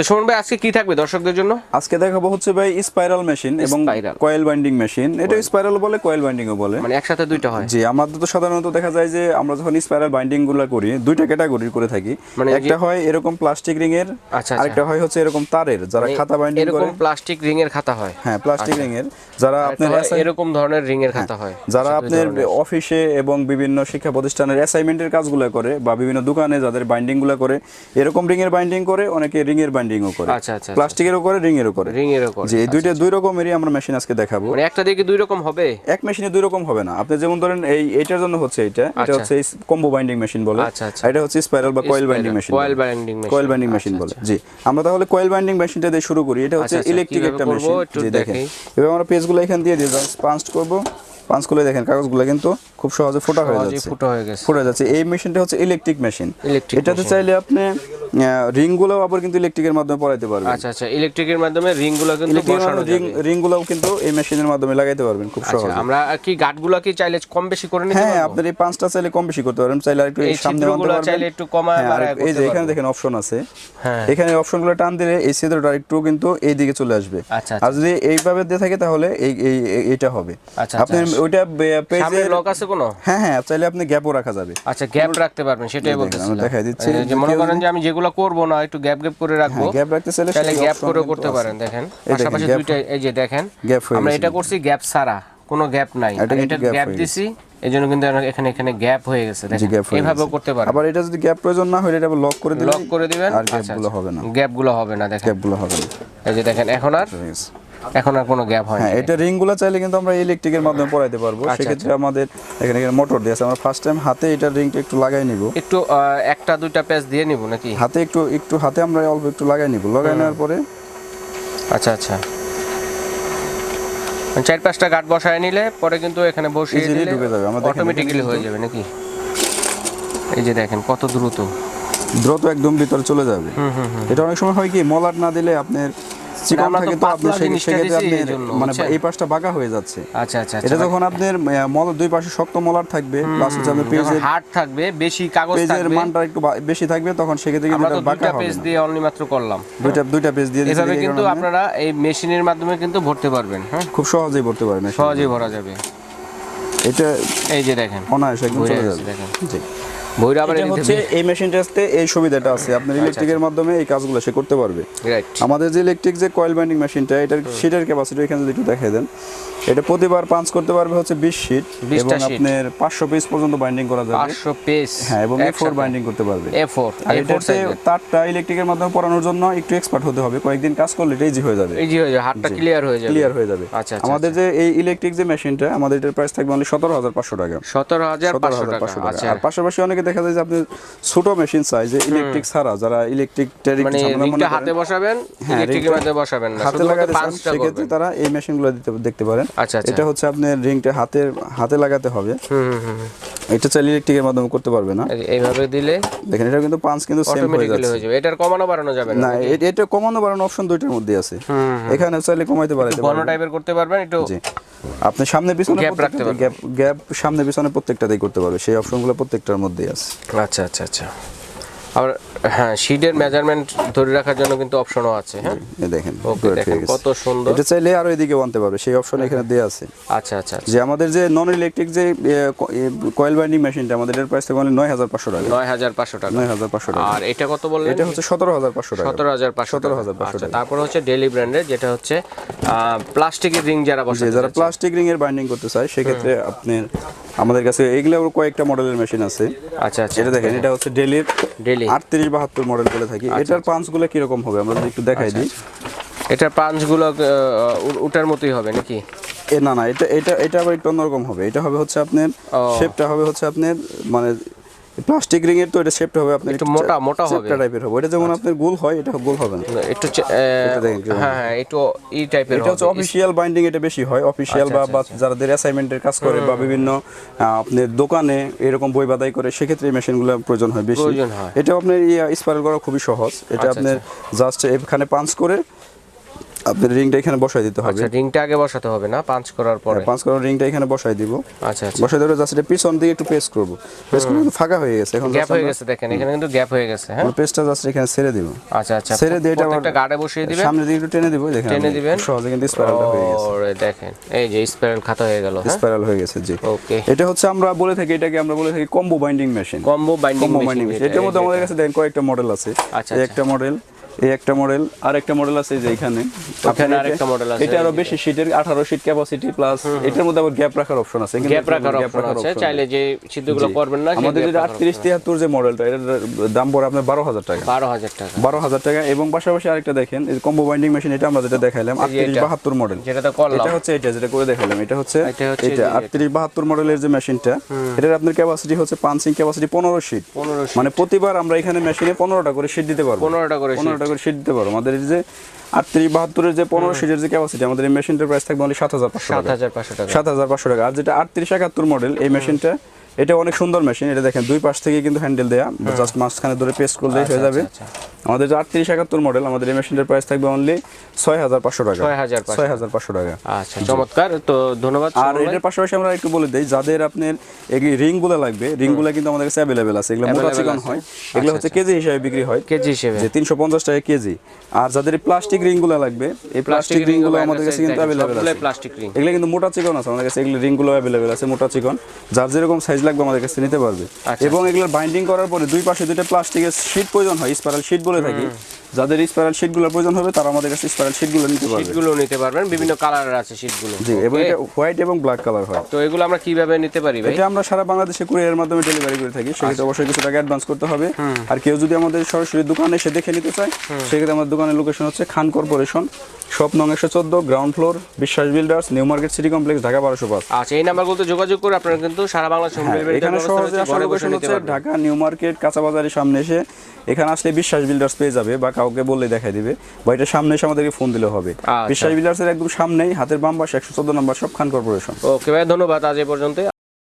তো সুমন ভাই আজকে কি থাকবে দর্শকদের জন্য? আজকে দেখাবো হচ্ছে ভাই স্পাইরাল মেশিন এবং কয়েল বাইন্ডিং মেশিন এটা স্পাইরাল বলে কয়েল বাইন্ডিংও বলে। মানে একসাথে দুইটা হয়। জি আমাদের তো সাধারণত দেখা যায় যে আমরা যখন স্পাইরাল বাইন্ডিংগুলো করি দুইটা ক্যাটাগরির করে থাকি। মানে একটা হয় এরকম প্লাস্টিক রিং এর আচ্ছা, আচ্ছা। আরেকটা হয় হচ্ছে এরকম তারের যারা মানে খাতা বাইন্ডিং করে। এরকম প্লাস্টিক রিং এর খাতা হয়। হ্যাঁ প্লাস্টিক রিং এর। যারা আপনার এরকম ধরনের রিং এর খাতা হয়। যারা আচ্ছা, আপনার অফিসে এবং বিভিন্ন শিক্ষা প্রতিষ্ঠানের অ্যাসাইনমেন্টের কাজগুলো করে বা বিভিন্ন দোকানে যাদের বাইন্ডিংগুলো করে এরকম রিং এর বাইন্ডিং করে অনেকে রিং এর করে। আচ্ছা, আচ্ছা, প্লাস্টিকেরও করে করে। করে যে এই দুইটা দুই রকমেরই আমরা মেশিন আজকে দেখাবো। মানে একটা দিকে দুই রকম হবে? এক মেশিনে দুই রকম হবে না। আপনি যেমন ধরেন এই এটার জন্য হচ্ছে এটা এটা আচ্ছা। হচ্ছে কম্বো বাইন্ডিং মেশিন বলে। আচ্ছা, আচ্ছা। এটা হচ্ছে স্পাইরাল বা coil binding machine coil binding machine coil binding machine বলে। জি। আমরা তাহলে কয়েল বাইন্ডিং মেশিনটা দিয়ে শুরু করি। এটা হচ্ছে আচ্ছা, আচ্ছা, ইলেকট্রিক একটা মেশিন জি দেখেন। এবার আমরা পেজগুলো এখান দিয়ে দিয়ে পাঞ্চ করব। পাঞ্চ করলে দেখেন কাগজগুলো কিন্তু খুব সহজে ফোটা হয়ে যাচ্ছে। ফুটো হয়ে গেছে। ফুটে যাচ্ছে। এই মেশিনটা হচ্ছে ইলেকট্রিক মেশিন এটাতে চাইলে আপনি রিংগুলো আবার কিন্তু ইলেকট্রিকের মাধ্যমে পারবেন। আচ্ছা আচ্ছা ইলেকট্রিকের মাধ্যমে রিংগুলো কিন্তু বসানো রিং রিংগুলোও কিন্তু এই মেশিনের মাধ্যমে লাগাইতে পারবেন খুব আচ্ছা সহজে। আমরা কি গাঠগুলো কি চাইলে কম বেশি করে নিতে হ্যাঁ পারব? আপনার এই পাঁচটা চাইলে কম বেশি করতে পারেন চাইলে আরেকটু সামনে আনতে পারবেন। চাইলে একটু কমায় হ্যাঁ, বাড়ায় এই যে এখানে দেখেন অপশন আছে। হ্যাঁ। এখানে অপশনগুলো টান দিলে এই ছিদ্রটা একটু কিন্তু এই দিকে চলে আসবে। আচ্ছা, আর যদি এইভাবে দিয়ে থাকে তাহলে এই এই- হবে। আচ্ছা, আপনি আচ্ছা। ওইটা সামনে পেজে লক আছে কোনো? হ্যাঁ হ্যাঁ চাইলে আপনি গ্যাপও রাখা যাবে। আচ্ছা গ্যাপ রাখতে পারবেন সেটাই বলতেছি দেখাই দিচ্ছি। মনে করেন যে আমি যেগুলো করব না একটু গ্যাপ গ্যাপ করে রাখব। হ্যাঁ গ্যাপ রাখতে চাইলে তাহলে গ্যাপ করে করতে পারেন দেখেন। পাশাপাশি দুইটা এই যে দেখেন আমরা এটা করছি গ্যাপ ছাড়া কোনো গ্যাপ নাই। এটা গ্যাপ দিছি এই জন্য কিন্তু এখানে এখানে গ্যাপ হয়ে গেছে দেখেন। গ্যাপ এইভাবেও করতে পারেন। আবার এটা যদি গ্যাপ প্রয়োজন না হয় এটা লক করে দিবেন লক করে দিবেন আর গ্যাপগুলো হবে না। গ্যাপগুলো হবে না দেখেন। গ্যাপগুলো হবে না। এই যে দেখেন এখন আর। এখন আর কোনো গ্যাপ হয় হ্যাঁ এটা রিংগুলো চাইলে কিন্তু আমরা ইলেকট্রিকের মাধ্যমে পড়াইতে পারব। আচ্ছা, সেক্ষেত্রে আমাদের এখানে এখানে মোটর দিয়ে আছে। আমরা ফার্স্ট টাইম হাতে এটা রিংটা একটু লাগাই নিব। একটু একটা দুইটা পেজ দিয়ে নিব নাকি? হাতে একটু একটু হাতে আমরা অল্প একটু লাগাই নিব। লাগাই নেওয়ার পরে আচ্ছা আচ্ছা। মানে চার পাঁচটা গাঁট বসায় নিলে পরে কিন্তু এখানে বসিয়ে দিলে ঢুকে যাবে। আমরা দেখেন অটোমেটিক্যালি হয়ে যাবে নাকি? এই যে দেখেন কত দ্রুত। দ্রুত একদম ভিতরে চলে যাবে। এটা অনেক সময় হয় কি মলাট না দিলে আপনার চিকন থাকে তো আপনি পাতলা সে- জিনিসটা সেক্ষেত্রে আপনি মানে এই পাশটা বাঁকা হয়ে যাচ্ছে। আচ্ছা আচ্ছা এটা আচ্ছা যখন আপনার মল দুই পাশে শক্ত মলার থাকবে প্লাস হচ্ছে আপনার পেজের হার্ড থাকবে বেশি কাগজ পেজের থাকবে। মানটা একটু বেশি থাকবে তখন সেক্ষেত্রে কিন্তু এটা বাঁকা হবে পেজ দিয়ে অনলি মাত্র করলাম। দুইটা দুইটা পেজ দিয়ে এভাবে কিন্তু আপনারা এই মেশিনের মাধ্যমে কিন্তু ভরতে পারবেন হ্যাঁ? খুব সহজেই পড়তে পারবেন সহজেই ভরা যাবে। এটা এই যে দেখেন। অনায়াসে একদম চলে যাবে। দেখেন। জি। হচ্ছে এই মেশিনটাতে এই সুবিধাটা আছে। আপনার ইলেকট্রিকের মাধ্যমে এই কাজগুলো সে করতে পারবে। রাইট আমাদের যে ইলেকট্রিক যে কয়েল বাইন্ডিং মেশিনটা এটার সেটার ক্যাপাসিটি এখানে যদি একটু দেখাই দেন এটা প্রতিবার পাঞ্চ করতে পারবে হচ্ছে বিশ শিট 20টা এবং আপনার পাঁচশো পিস পর্যন্ত বাইন্ডিং করা যাবে। পাঁচশো পেজ হ্যাঁ এবং এ ফোর বাইন্ডিং করতে পারবে। এ ফোর আর এ ফোর এটাতে তারটা ইলেকট্রিকের মাধ্যমে পড়ানোর জন্য একটু এক্সপার্ট হতে হবে। কয়েকদিন কাজ করলে এটা ইজি হয়ে যাবে। যে হয়ে যাবে হাতটা ক্লিয়ার হয়ে যাবে। ক্লিয়ার হয়ে যাবে। আচ্ছা, আচ্ছা, আমাদের যে এই ইলেকট্রিক যে মেশিনটা আমাদের এটার প্রাইস থাকবে অনলি সতেরো হাজার পাঁচশো টাকা। সতেরো হাজার সতেরো পাঁচশো হাজার টাকা পাঁচশো টাকা। আচ্ছা। আর পাশাপাশি অনেকে দেখা যায় যে আপনি ছোট মেশিন চাই যে ইলেকট্রিক ছাড়া যারা ইলেকট্রিক মানে রিংটা হাতে বসাবেন হ্যাঁ, ইলেকট্রিকের রিংটা মধ্যে বসাবেন না হাতে লাগাতে সেক্ষেত্রে তারা এই মেশিনগুলো দিতে দেখতে পারেন। আচ্ছা আচ্ছা। এটা হচ্ছে আপনার রিংটা হাতে হাতে লাগাতে হবে। এটা চাইলে ইলেকট্রিকের মাধ্যমে করতে পারবে না। এইভাবে দিলে দেখেন এটা কিন্তু পাঁচ কিন্তু সেম হয়ে যাচ্ছে। এটার কমানো বাড়ানো যাবে না। এটা কমানো বাড়ানো অপশন দুইটার মধ্যে আছে। এখানে চাইলে কমাইতে টাইপের করতে পারবেন একটু আপনি সামনে পিছনে Gap রাখতে গ্যাপ গ্যাপ সামনে পিছনে প্রত্যেকটাতেই করতে পারবে। সেই অপশনগুলো প্রত্যেকটার মধ্যেই আছে। আচ্ছা আচ্ছা আচ্ছা। আবার হ্যাঁ শিডের মেজারমেন্ট ধরে রাখার জন্য কিন্তু অপশনও আছে হ্যাঁ? এই দেখেন ওকে দেখেন কত সুন্দর। এটা চাইলে আরও এদিকে আনতে পারবে সেই অপশন এখানে দেওয়া আছে। আচ্ছা আচ্ছা আচ্ছা। যে আমাদের যে নন ইলেকট্রিক যে কয়েল বাইন্ডিং মেশিনটা আমাদের এর প্রাইস থাকবে নয় হাজার পাঁচশো টাকা। নয় হাজার পাঁচশো টাকা। নয় হাজার পাঁচশো টাকা। আর এটা কত বললেন? এটা হচ্ছে সতেরো হাজার পাঁচশো টাকা। সতেরো হাজার পাঁচশো সতেরো হাজার পাঁচশো আচ্ছা টাকা। তারপর হচ্ছে ডেলি ব্র্যান্ডের যেটা হচ্ছে প্লাস্টিকের রিং যারা বসে যারা প্লাস্টিক রিং এর বাইন্ডিং করতে চায় সেক্ষেত্রে আপনার আমাদের কাছে এগুলো কয়েকটা মডেলের মেশিন আছে। আচ্ছা আচ্ছা। এটা দেখেন এটা হচ্ছে ডেলির ডেলি আটত্রিশ বাহাত্তর মডেল বলে থাকি। এটার পাঞ্চগুলো কীরকম হবে? আমরা যদি একটু দেখাই দিই। এটার পাঞ্চগুলো ওটার মতোই হবে নাকি? এ না না এটা এটা এটা আবার একটু অন্যরকম হবে। এটা হবে হচ্ছে আপনার। শেপটা হবে হচ্ছে আপনার মানে প্লাস্টিক রিং এর তো এটা শেপটা হবে আপনার একটু মোটা মোটা হবে। শেপটা টাইপের হবে। এটা যেমন আপনার গোল হয় এটা গোল হবে না। একটু। হ্যাঁ হ্যাঁ একটু ই টাইপের এটা হচ্ছে অফিসিয়াল বাইন্ডিং এটা বেশি হয়। অফিসিয়াল আচ্ছা, বা বা যাদের অ্যাসাইনমেন্টের কাজ করে বা বিভিন্ন আপনার দোকানে এরকম বই বাদাই করে সেক্ষেত্রে এই মেশিনগুলো প্রয়োজন হয় বেশি। এটা আপনার স্পাইরাল করা খুবই সহজ। এটা আচ্ছা, আপনার জাস্ট এখানে পাঞ্চ করে আপনার রিংটা এখানে বসাই দিতে হবে। আচ্ছা রিংটা আগে বসাতে হবে না পাঁচ করার পরে? পাঁচ করার রিংটা এখানে বসাই দিব। আচ্ছা আচ্ছা। বসাই দেওয়ার জাস্ট এটা পিছন দিকে একটু প্রেস করব। প্রেস করে কিন্তু ফাঁকা হয়ে গেছে এখন গ্যাপ হয়ে গেছে দেখেন এখানে কিন্তু গ্যাপ হয়ে গেছে হ্যাঁ? পেস্টটা জাস্ট এখানে ছেড়ে দিব। আচ্ছা আচ্ছা ছেড়ে দিয়ে এটা প্রত্যেকটা গার্ডে বসিয়ে দিবেন। সামনে দিকে একটু টেনে দিব দেখেন টেনে দিবেন। সহজে কিন্তু স্পাইরালটা হয়ে গেছে। ওরে দেখেন এই যে স্পাইরাল খাতা হয়ে গেল হ্যাঁ? স্পাইরাল হয়ে গেছে জি। ওকে এটা হচ্ছে আমরা বলে থাকি এটাকে আমরা বলে থাকি combo binding machine combo binding machine এটার মধ্যে আমাদের কাছে দেখেন কয়েকটা মডেল আছে। আচ্ছা, আচ্ছা। একটা মডেল এই একটা মডেল আর একটা মডেল আছে যে এখানে। ওখানে আরেকটা মডেল আছে এটা আরও বেশি শীটের 18 শীট ক্যাপাসিটি প্লাস এটার মধ্যে আবার গ্যাপ রাখার অপশন আছে। গ্যাপ রাখার অপশন আছে চাইলে যে ছিদ্রগুলো করবেন না আমাদের যে 38 73 যে মডেলটা এটার দাম পড়ে আপনার 12000 টাকা। 12000 টাকা। 12000 টাকা এবং পাশাপাশি আরেকটা দেখেন এই কম্বো বাইন্ডিং মেশিন এটা আমরা যেটা দেখাইলাম 38 72 মডেল যেটা করলাম এটা হচ্ছে এটা যেটা করে দেখাইলাম এটা হচ্ছে এটা 38 72 মডেলের যে মেশিনটা এটার আপনার ক্যাপাসিটি হচ্ছে পাঁচ পাঞ্চিং ক্যাপাসিটি 15 শীট 15 মানে প্রতিবার আমরা এখানে মেশিনে 15টা করে শীট দিতে পারব। 15টা করে 15টা করে শিট দিতে পারো। আমাদের যে আটত্রিশ বাহাত্তরের যে পনেরো সিটের যে ক্যাপাসিটি আমাদের এই মেশিনটার প্রাইস থাকবে অনলি সাত হাজার পাঁচশো সাত হাজার পাঁচশো টাকা। সাত হাজার পাঁচশো টাকা। আর যেটা আটত্রিশ একাত্তর মডেল এই মেশিনটা এটা অনেক সুন্দর মেশিন এটা দেখেন দুই পাশ থেকে কিন্তু হ্যান্ডেল দেয়া। জাস্ট মাঝখানে ধরে পেস্ট করলেই হয়ে যাবে। আচ্ছা, আমাদের যে আটত্রিশ একাত্তর মডেল আমাদের এই মেশিনটার প্রাইস থাকবে অনলি ছয় হাজার পাঁচশো টাকা। ছয় হাজার পাঁচশো টাকা। আচ্ছা চমৎকার। তো ধন্যবাদ আর এটার পাশাপাশি আমরা একটু বলে দিই যাদের আপনার এই রিংগুলো লাগবে রিংগুলো কিন্তু আমাদের কাছে অ্যাভেলেবেল আছে। এগুলো মোটা চিকন হয়। এগুলো হচ্ছে কেজি হিসাবে বিক্রি হয়। কেজি হিসেবে। যে তিনশো পঞ্চাশ টাকা কেজি। আর যাদের প্লাস্টিক রিংগুলো লাগবে এই প্লাস্টিক রিংগুলো আমাদের কাছে কিন্তু অ্যাভেলেবেল আছে। প্লাস্টিক রিং এগুলো কিন্তু মোটা চিকন আছে আমাদের কাছে এগুলো রিংগুলো অ্যাভেলেবেল আছে মোটা চিকন। যার যেরকম সাইজ লাগবে আমাদের কাছে নিতে পারবে। আচ্ছা। এবং এগুলোর বাইন্ডিং করার পরে দুই পাশে দুইটা প্লাস্টিকের শীট প্রয়োজন হয় স্পাইরাল শীট বলে থাকি। যাদের স্পাইরাল শীটগুলোর প্রয়োজন হবে তারা আমাদের কাছে স্পাইরাল শীটগুলো নিতে পারবে। শীটগুলো নিতে পারবেন বিভিন্ন কালারের আছে শীটগুলো জি এবং এটা হোয়াইট এবং ব্ল্যাক কালার হয়। তো এগুলো আমরা কীভাবে নিতে পারি ভাই? এটা আমরা সারা বাংলাদেশে কুরিয়ারের মাধ্যমে ডেলিভারি করে থাকি। সেক্ষেত্রে অবশ্যই কিছু টাকা অ্যাডভান্স করতে হবে। আর কেউ যদি আমাদের সরাসরি দোকানে এসে দেখে নিতে চায় সেক্ষেত্রে আমাদের দোকানের লোকেশন হচ্ছে খান কর্পোরেশন শপ নং একশো চোদ্দ ground floor Biswas builders new market city complex Dhaka বারোশো পাঁচ। আচ্ছা এই নাম্বার নাম্বারগুলোতে যোগাযোগ করে আপনারা কিন্তু সারা বাংলাদেশ হ্যাঁ, এখানে সহজে আসার লোকেশন হচ্ছে ঢাকা নিউ মার্কেট কাঁচা বাজারের সামনে এসে এখানে আসলে বিশ্বাস বিল্ডার্স পেয়ে যাবে বা কাউকে বললে দেখাই দিবে। বা এটা সামনে এসে আমাদেরকে ফোন দিলে হবে। বিশ্বাস বিশ্বাস বিল্ডার্সের একদম সামনেই হাতের বাম্বাস পাশে একশো চোদ্দ নম্বর সব খান কর্পোরেশন ওকে ভাই ধন্যবাদ আজ এ পর্যন্ত